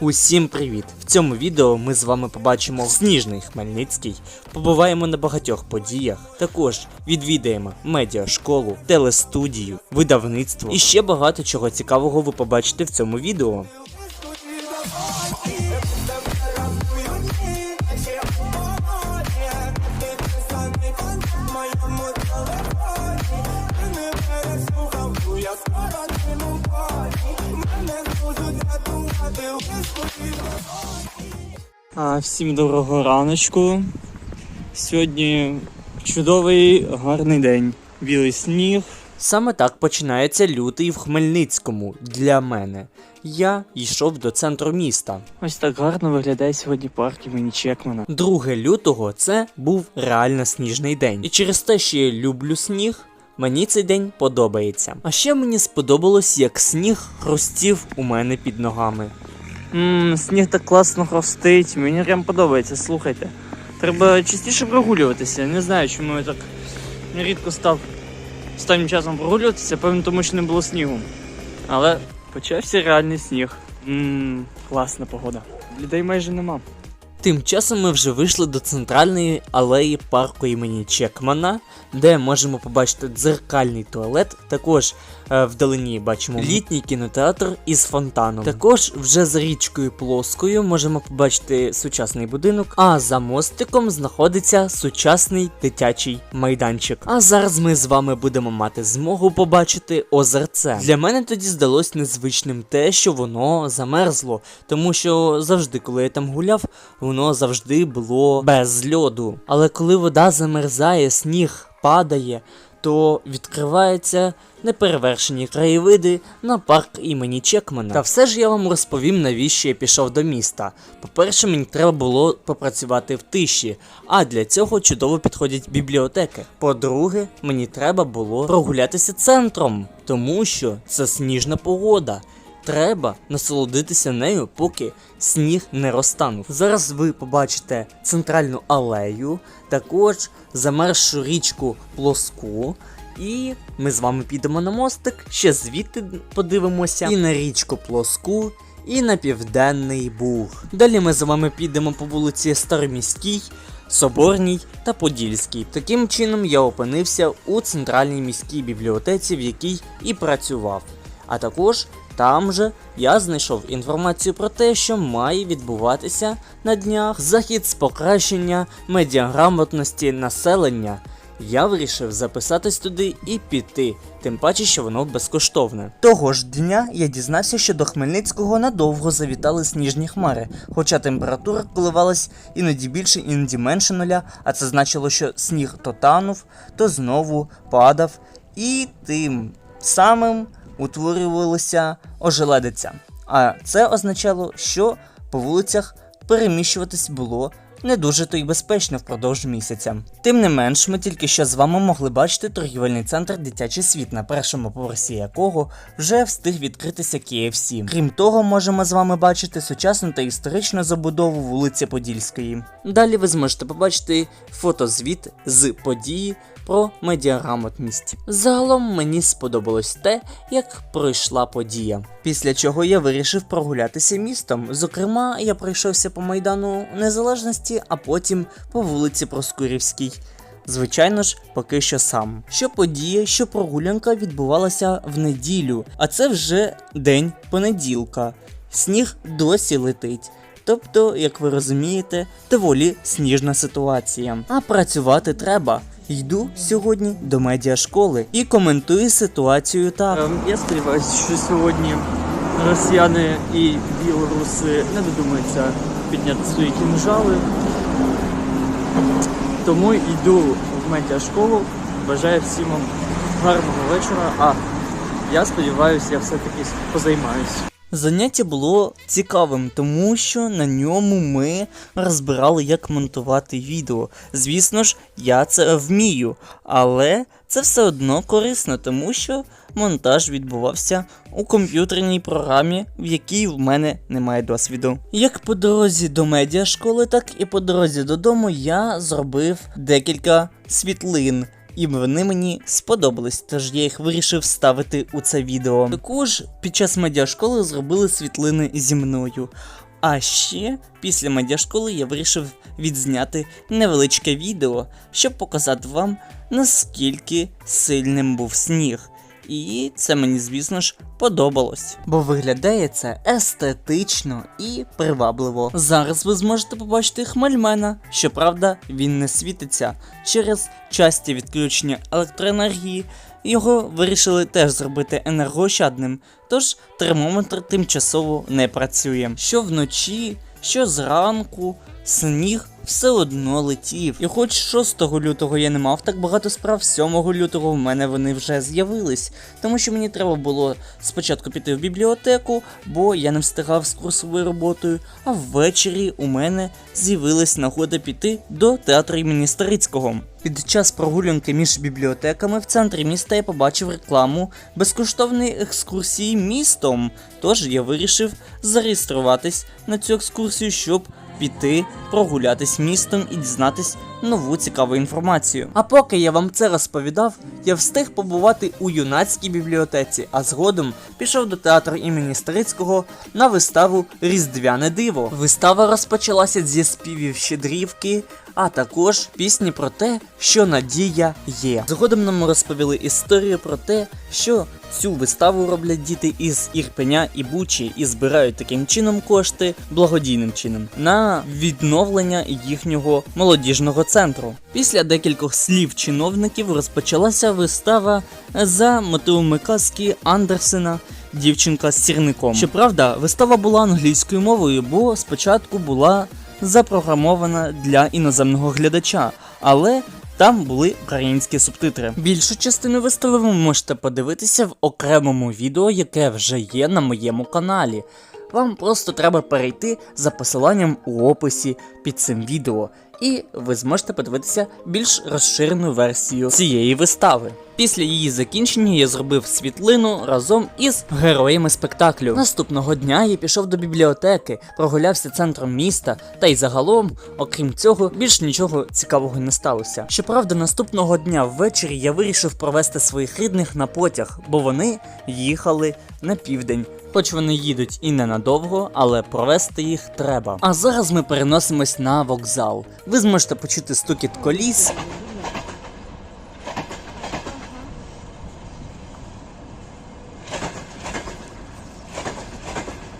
Усім привіт! В цьому відео ми з вами побачимо сніжний Хмельницький, побуваємо на багатьох подіях, також відвідаємо медіашколу, телестудію, видавництво і ще багато чого цікавого ви побачите в цьому відео. Всім доброго раночку. Сьогодні чудовий гарний день. Білий сніг. Саме так починається лютий в Хмельницькому для мене. Я йшов до центру міста. Ось так гарно виглядає сьогодні парк імені Чекмана. 2 лютого це був реально сніжний день. І через те, що я люблю сніг, мені цей день подобається. А ще мені сподобалось, як сніг хрустів у мене під ногами. Ммм, сніг так класно хрустить. Мені прям подобається, слухайте. Треба частіше прогулюватися. Не знаю, чому я так рідко став останнім часом прогулюватися, певно, тому що не було снігу. Але почався реальний сніг. Ммм, класна погода. Людей майже нема. Тим часом ми вже вийшли до центральної алеї парку імені Чекмана, де можемо побачити дзеркальний туалет. Також е, вдалині бачимо літній кінотеатр із фонтаном. Також вже за річкою плоскою можемо побачити сучасний будинок, а за мостиком знаходиться сучасний дитячий майданчик. А зараз ми з вами будемо мати змогу побачити озерце. Для мене тоді здалось незвичним те, що воно замерзло, тому що завжди, коли я там гуляв, воно завжди було без льоду. Але коли вода замерзає, сніг падає, то відкриваються неперевершені краєвиди на парк імені Чекмана. Та все ж я вам розповім, навіщо я пішов до міста. По-перше, мені треба було попрацювати в тиші, а для цього чудово підходять бібліотеки. По-друге, мені треба було прогулятися центром, тому що це сніжна погода. Треба насолодитися нею, поки сніг не розтанув. Зараз ви побачите центральну алею, також замерзшу річку плоску. І ми з вами підемо на мостик, ще звідти подивимося, і на річку плоску, і на південний Буг. Далі ми з вами підемо по вулиці Староміській, Соборній та Подільській. Таким чином я опинився у центральній міській бібліотеці, в якій і працював. А також там же я знайшов інформацію про те, що має відбуватися на днях захід з покращення медіаграмотності населення. Я вирішив записатись туди і піти, тим паче, що воно безкоштовне. Того ж дня я дізнався, що до Хмельницького надовго завітали сніжні хмари, хоча температура коливалась іноді більше, іноді менше нуля, а це значило, що сніг то танув, то знову падав, і тим самим утворювалася ожеледиця. А це означало, що по вулицях переміщуватись було не дуже то й безпечно впродовж місяця. Тим не менш, ми тільки що з вами могли бачити торгівельний центр Дитячий світ, на першому поверсі якого вже встиг відкритися KFC. Крім того, можемо з вами бачити сучасну та історичну забудову вулиці Подільської. Далі ви зможете побачити фотозвіт з події про медіаграмотність. Загалом мені сподобалось те, як пройшла подія. Після чого я вирішив прогулятися містом. Зокрема, я пройшовся по майдану Незалежності, а потім по вулиці Проскурівській. Звичайно ж, поки що сам. Що подія, що прогулянка відбувалася в неділю, а це вже день понеділка. Сніг досі летить. Тобто, як ви розумієте, доволі сніжна ситуація. А працювати треба. Йду сьогодні до медіашколи і коментую ситуацію так. Ем, Я сподіваюся, що сьогодні росіяни і білоруси не додумаються підняти свої кінжали. Тому йду в медіашколу. Бажаю всім вам гарного вечора. А я сподіваюся, я все-таки позаймаюсь. Заняття було цікавим, тому що на ньому ми розбирали, як монтувати відео. Звісно ж, я це вмію, але це все одно корисно, тому що монтаж відбувався у комп'ютерній програмі, в якій в мене немає досвіду. Як по дорозі до медіашколи, так і по дорозі додому я зробив декілька світлин. І вони мені сподобались, тож я їх вирішив вставити у це відео. Також під час медіашколи зробили світлини зі мною. А ще після медіашколи я вирішив відзняти невеличке відео, щоб показати вам, наскільки сильним був сніг. І це мені, звісно ж, подобалось. Бо виглядає це естетично і привабливо. Зараз ви зможете побачити хмельмена. Щоправда, він не світиться через часті відключення електроенергії. Його вирішили теж зробити енергоощадним, тож термометр тимчасово не працює. Що вночі, що зранку, сніг все одно летів. І хоч 6 лютого я не мав так багато справ, 7 лютого в мене вони вже з'явились, тому що мені треба було спочатку піти в бібліотеку, бо я не встигав з курсовою роботою, а ввечері у мене з'явилась нагода піти до театру імені Старицького. Під час прогулянки між бібліотеками в центрі міста я побачив рекламу безкоштовної екскурсії містом. Тож я вирішив зареєструватись на цю екскурсію, щоб піти прогулятись містом і дізнатись нову цікаву інформацію. А поки я вам це розповідав, я встиг побувати у юнацькій бібліотеці, а згодом пішов до театру імені Старицького на виставу Різдвяне диво. Вистава розпочалася зі співів щедрівки, а також пісні про те, що надія є. Згодом нам розповіли історію про те, що цю виставу роблять діти із Ірпеня і Бучі і збирають таким чином кошти благодійним чином на відновлення їхнього молодіжного центру. Після декількох слів чиновників розпочалася вистава за мотивами казки Андерсена. Дівчинка з сірником. Щоправда, вистава була англійською мовою, бо спочатку була запрограмована для іноземного глядача, але там були українські субтитри. Більшу частину вистави ви можете подивитися в окремому відео, яке вже є на моєму каналі. Вам просто треба перейти за посиланням у описі під цим відео, і ви зможете подивитися більш розширену версію цієї вистави. Після її закінчення я зробив світлину разом із героями спектаклю. Наступного дня я пішов до бібліотеки, прогулявся центром міста, та й загалом, окрім цього, більш нічого цікавого не сталося. Щоправда, наступного дня ввечері я вирішив провести своїх рідних на потяг, бо вони їхали на південь. Хоч вони їдуть і ненадовго, але провести їх треба. А зараз ми переносимось на вокзал. Ви зможете почути стукіт коліс.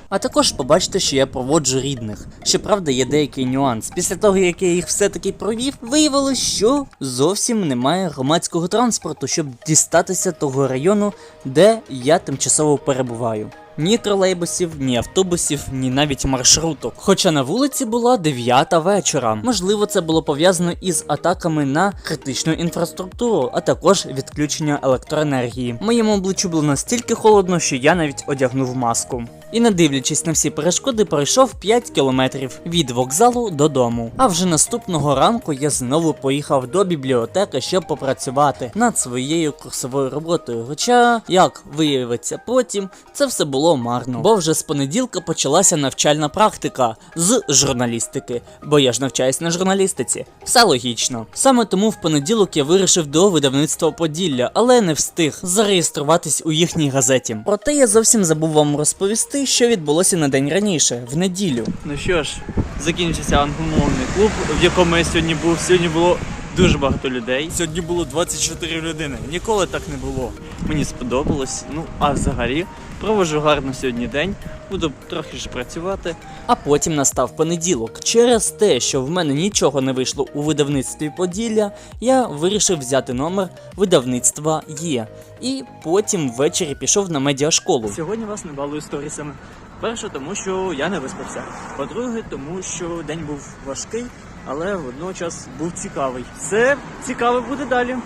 А також побачите, що я проводжу рідних. Щоправда, є деякий нюанс. Після того, як я їх все-таки провів, виявилось, що зовсім немає громадського транспорту, щоб дістатися того району, де я тимчасово перебуваю. Ні тролейбусів, ні автобусів, ні навіть маршруток. Хоча на вулиці була 9 вечора. Можливо, це було пов'язано із атаками на критичну інфраструктуру, а також відключення електроенергії. Моєму обличчю було настільки холодно, що я навіть одягнув маску. І не дивлячись на всі перешкоди, пройшов 5 кілометрів від вокзалу додому. А вже наступного ранку я знову поїхав до бібліотеки, щоб попрацювати над своєю курсовою роботою. Хоча, як виявиться потім, це все було марно. Бо вже з понеділка почалася навчальна практика з журналістики, бо я ж навчаюсь на журналістиці. Все логічно. Саме тому в понеділок я вирішив до видавництва Поділля, але не встиг зареєструватись у їхній газеті. Проте я зовсім забув вам розповісти, що відбулося на день раніше, в неділю. Ну що ж, закінчився англомовний клуб, в якому я сьогодні був. Сьогодні було дуже багато людей. Сьогодні було 24 людини. Ніколи так не було. Мені сподобалось. Ну, а взагалі, проводжу гарно сьогодні день. Буду трохи ж працювати. А потім настав понеділок. Через те, що в мене нічого не вийшло у видавництві Поділля, я вирішив взяти номер видавництва Є. І потім ввечері пішов на медіашколу. Сьогодні вас не балую сторісами. Перше, тому що я не виспався. По-друге, тому що день був важкий, але водночас був цікавий. Все цікаве буде далі.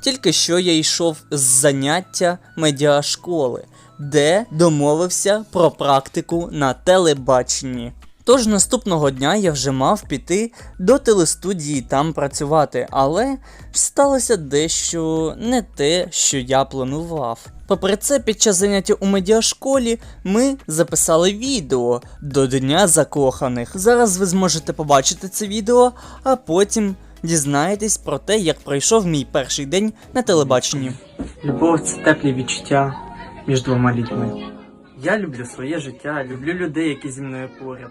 Тільки що я йшов з заняття медіашколи, де домовився про практику на телебаченні. Тож наступного дня я вже мав піти до телестудії там працювати, але сталося дещо не те, що я планував. Попри це, під час заняття у медіашколі ми записали відео до Дня закоханих. Зараз ви зможете побачити це відео, а потім дізнаєтесь про те, як пройшов мій перший день на телебаченні. Любов це теплі відчуття між двома людьми. Я люблю своє життя, люблю людей, які зі мною поряд.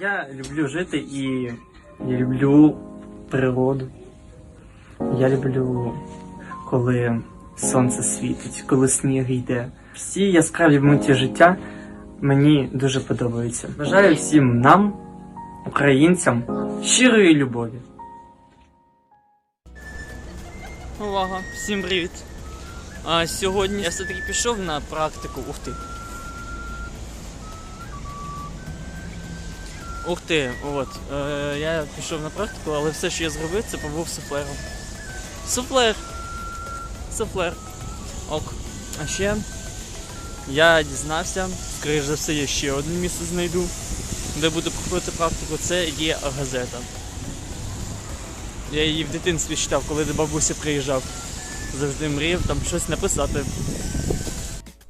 Я люблю жити і я люблю природу. Я люблю, коли сонце світить, коли сніг йде. Всі яскраві миті життя мені дуже подобаються. Бажаю всім нам, українцям, щирої любові. Увага, всім привіт. А сьогодні я все-таки пішов на практику. Ух ти. Ух ти, от. Е, я пішов на практику, але все, що я зробив, це побув суфлером. Суфлер! Суфлер. Ок. А ще я дізнався, скоріш за все, я ще одне місце знайду, де буду проходити практику, це є газета. Я її в дитинстві читав, коли до бабусі приїжджав. Завжди мріяв там щось написати.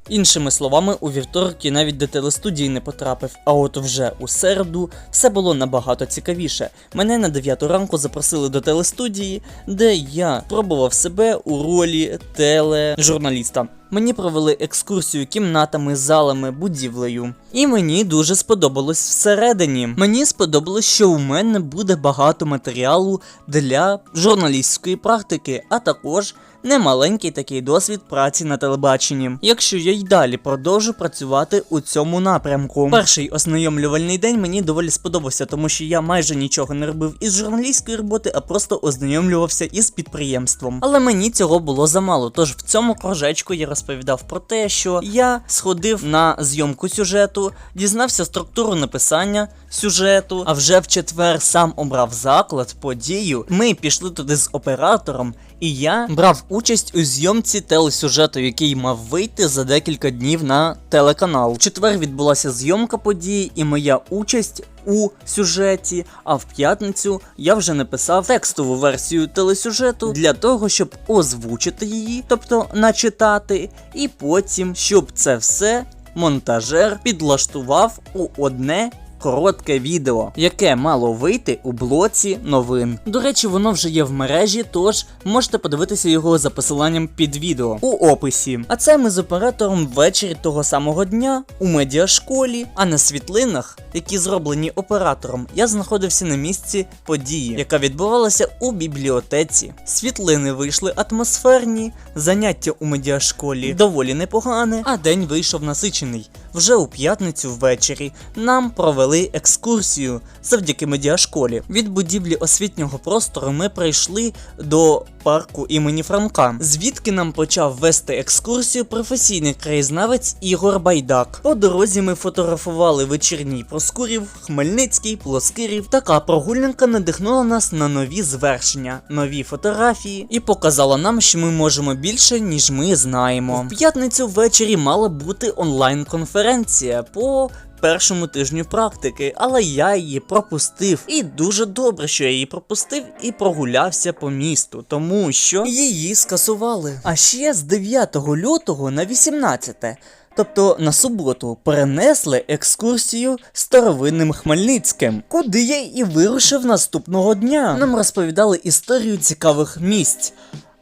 Іншими словами, у вівторок я навіть до телестудії не потрапив, а от вже у середу все було набагато цікавіше. Мене на 9 ранку запросили до телестудії, де я пробував себе у ролі тележурналіста. Мені провели екскурсію кімнатами, залами, будівлею. І мені дуже сподобалось всередині. Мені сподобалось, що у мене буде багато матеріалу для журналістської практики, а також немаленький такий досвід праці на телебаченні. Якщо я й далі продовжу працювати у цьому напрямку. Перший ознайомлювальний день мені доволі сподобався, тому що я майже нічого не робив із журналістської роботи, а просто ознайомлювався із підприємством. Але мені цього було замало. Тож в цьому кружечку я розповідав про те, що я сходив на зйомку сюжету, дізнався структуру написання сюжету, а вже в четвер сам обрав заклад, подію. Ми пішли туди з оператором. І я брав участь у зйомці телесюжету, який мав вийти за декілька днів на телеканал. В четвер відбулася зйомка події і моя участь у сюжеті. А в п'ятницю я вже написав текстову версію телесюжету для того, щоб озвучити її, тобто начитати, і потім, щоб це все монтажер підлаштував у одне коротке відео, яке мало вийти у блоці новин. До речі, воно вже є в мережі, тож можете подивитися його за посиланням під відео у описі. А це ми з оператором ввечері того самого дня у медіашколі, а на світлинах, які зроблені оператором, я знаходився на місці події, яка відбувалася у бібліотеці. Світлини вийшли атмосферні, заняття у медіашколі доволі непогане, а день вийшов насичений. Вже у п'ятницю ввечері нам провели екскурсію завдяки медіашколі. Від будівлі освітнього простору ми прийшли до парку імені Франка, звідки нам почав вести екскурсію професійний краєзнавець Ігор Байдак. По дорозі ми фотографували вечірній Проскурів, Хмельницький, Плоскирів. Така прогулянка надихнула нас на нові звершення, нові фотографії і показала нам, що ми можемо більше, ніж ми знаємо. В п'ятницю ввечері мала бути онлайн-конференція по першому тижню практики, але я її пропустив. І дуже добре, що я її пропустив і прогулявся по місту, тому що її скасували. А ще з 9 лютого на 18. Тобто на суботу перенесли екскурсію старовинним Хмельницьким, куди я і вирушив наступного дня. Нам розповідали історію цікавих місць.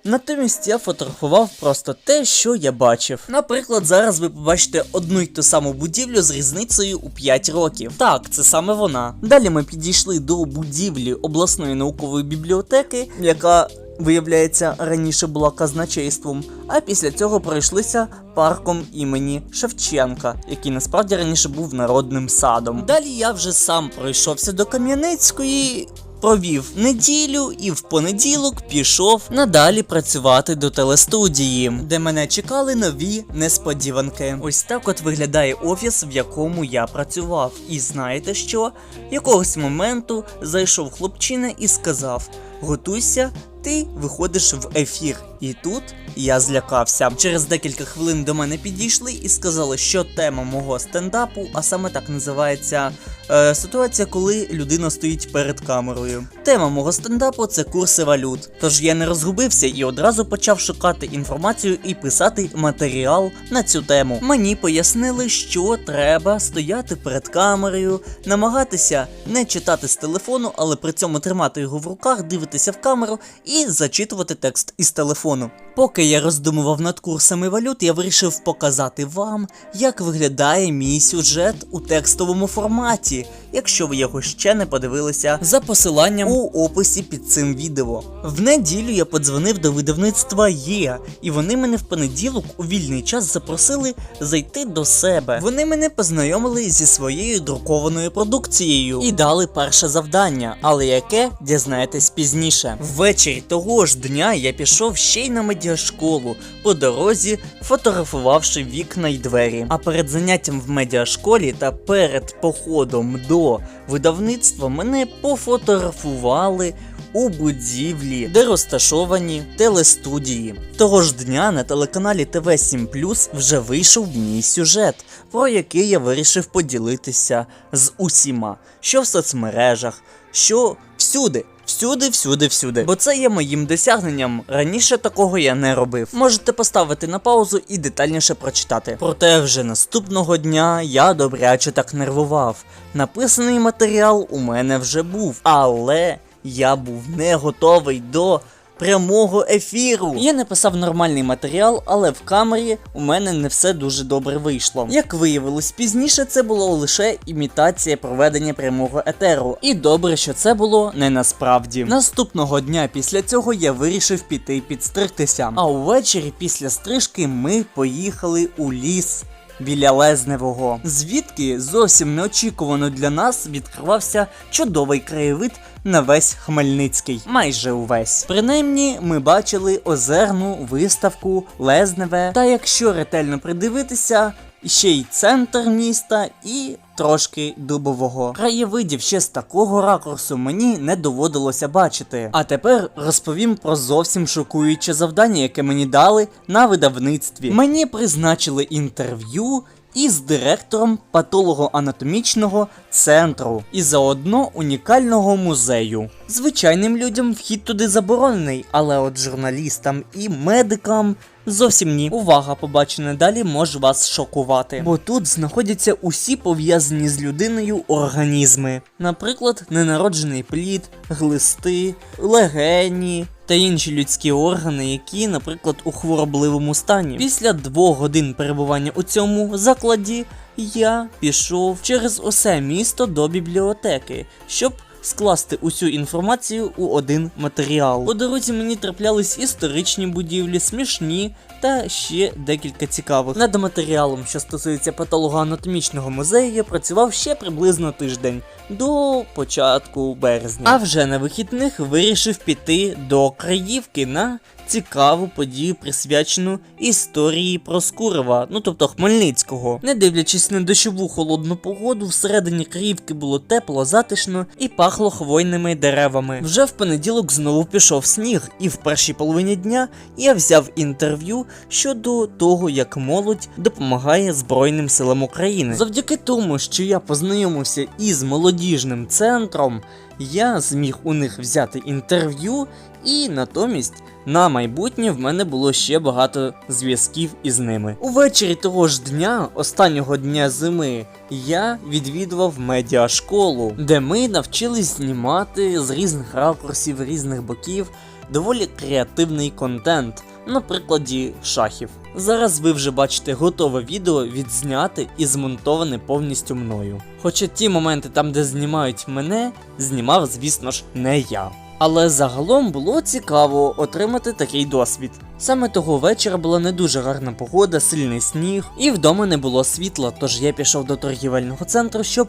Натомість я фотографував просто те, що я бачив. Наприклад, зараз ви побачите одну й ту саму будівлю з різницею у 5 років. Так, це саме вона. Далі ми підійшли до будівлі обласної наукової бібліотеки, яка. Виявляється, раніше була казначейством, а після цього пройшлися парком імені Шевченка, який насправді раніше був народним садом. Далі я вже сам пройшовся до Кам'янецької, провів неділю і в понеділок пішов надалі працювати до телестудії, де мене чекали нові несподіванки. Ось так от виглядає офіс, в якому я працював. І знаєте що? Якогось моменту зайшов хлопчина і сказав: Готуйся, ти виходиш в ефір. І тут я злякався. Через декілька хвилин до мене підійшли і сказали, що тема мого стендапу, а саме так називається е, ситуація, коли людина стоїть перед камерою. Тема мого стендапу це курси валют. Тож я не розгубився і одразу почав шукати інформацію і писати матеріал на цю тему. Мені пояснили, що треба стояти перед камерою, намагатися не читати з телефону, але при цьому тримати його в руках, дивитися в камеру і зачитувати текст із телефону. Поки я роздумував над курсами валют, я вирішив показати вам, як виглядає мій сюжет у текстовому форматі, якщо ви його ще не подивилися, за посиланням у описі під цим відео. В неділю я подзвонив до видавництва Є, і вони мене в понеділок у вільний час запросили зайти до себе. Вони мене познайомили зі своєю друкованою продукцією і дали перше завдання, але яке дізнаєтесь пізніше. Ввечері того ж дня я пішов ще й на медіашколу, по дорозі фотографувавши вікна й двері. А перед заняттям в медіашколі та перед походом до видавництва мене пофотографували у будівлі, де розташовані телестудії. Того ж дня на телеканалі ТВ 7 вже вийшов мій сюжет, про який я вирішив поділитися з усіма, що в соцмережах, що всюди. Всюди, всюди, всюди. Бо це є моїм досягненням. Раніше такого я не робив. Можете поставити на паузу і детальніше прочитати. Проте вже наступного дня я добряче так нервував. Написаний матеріал у мене вже був, але я був не готовий до прямого ефіру. Я написав нормальний матеріал, але в камері у мене не все дуже добре вийшло. Як виявилось пізніше, це було лише імітація проведення прямого етеру. І добре, що це було не насправді. Наступного дня після цього я вирішив піти підстригтися. А увечері після стрижки ми поїхали у ліс біля Лезневого, звідки зовсім неочікувано для нас відкривався чудовий краєвид на весь Хмельницький, майже увесь. Принаймні, ми бачили озерну виставку Лезневе, та якщо ретельно придивитися, ще й центр міста і трошки дубового. Краєвидів ще з такого ракурсу мені не доводилося бачити. А тепер розповім про зовсім шокуюче завдання, яке мені дали на видавництві. Мені призначили інтерв'ю із директором патологоанатомічного центру і заодно унікального музею. Звичайним людям вхід туди заборонений, але от журналістам і медикам зовсім ні. Увага, побачене далі може вас шокувати. Бо тут знаходяться усі пов'язані з людиною організми, наприклад, ненароджений плід, глисти, легені. Та інші людські органи, які, наприклад, у хворобливому стані. Після двох годин перебування у цьому закладі я пішов через усе місто до бібліотеки, щоб скласти усю інформацію у один матеріал. По дорозі мені траплялись історичні будівлі, смішні та ще декілька цікавих. Над матеріалом, що стосується патологоанатомічного музею, я працював ще приблизно тиждень до початку березня. А вже на вихідних вирішив піти до Краївки на цікаву подію, присвячену історії Проскурова, ну тобто Хмельницького. Не дивлячись на дощову холодну погоду, всередині Криївки було тепло, затишно і пахло хвойними деревами. Вже в понеділок знову пішов сніг, і в першій половині дня я взяв інтерв'ю щодо того, як молодь допомагає Збройним силам України. Завдяки тому, що я познайомився із молодіжним центром, я зміг у них взяти інтерв'ю, і натомість на майбутнє в мене було ще багато зв'язків із ними. Увечері того ж дня, останнього дня зими, я відвідував медіашколу, де ми навчились знімати з різних ракурсів, різних боків доволі креативний контент. На прикладі шахів. Зараз ви вже бачите готове відео відзняте і змонтоване повністю мною. Хоча ті моменти там, де знімають мене, знімав, звісно ж, не я. Але загалом було цікаво отримати такий досвід. Саме того вечора була не дуже гарна погода, сильний сніг, і вдома не було світла, тож я пішов до торгівельного центру, щоб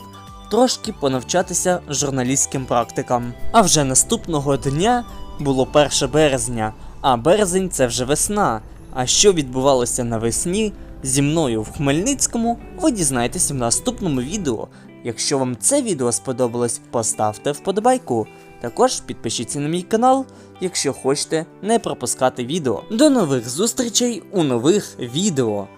трошки понавчатися журналістським практикам. А вже наступного дня було 1 березня, а березень це вже весна. А що відбувалося навесні зі мною в Хмельницькому, ви дізнаєтесь в наступному відео. Якщо вам це відео сподобалось, поставте вподобайку. Також підпишіться на мій канал, якщо хочете не пропускати відео. До нових зустрічей у нових відео.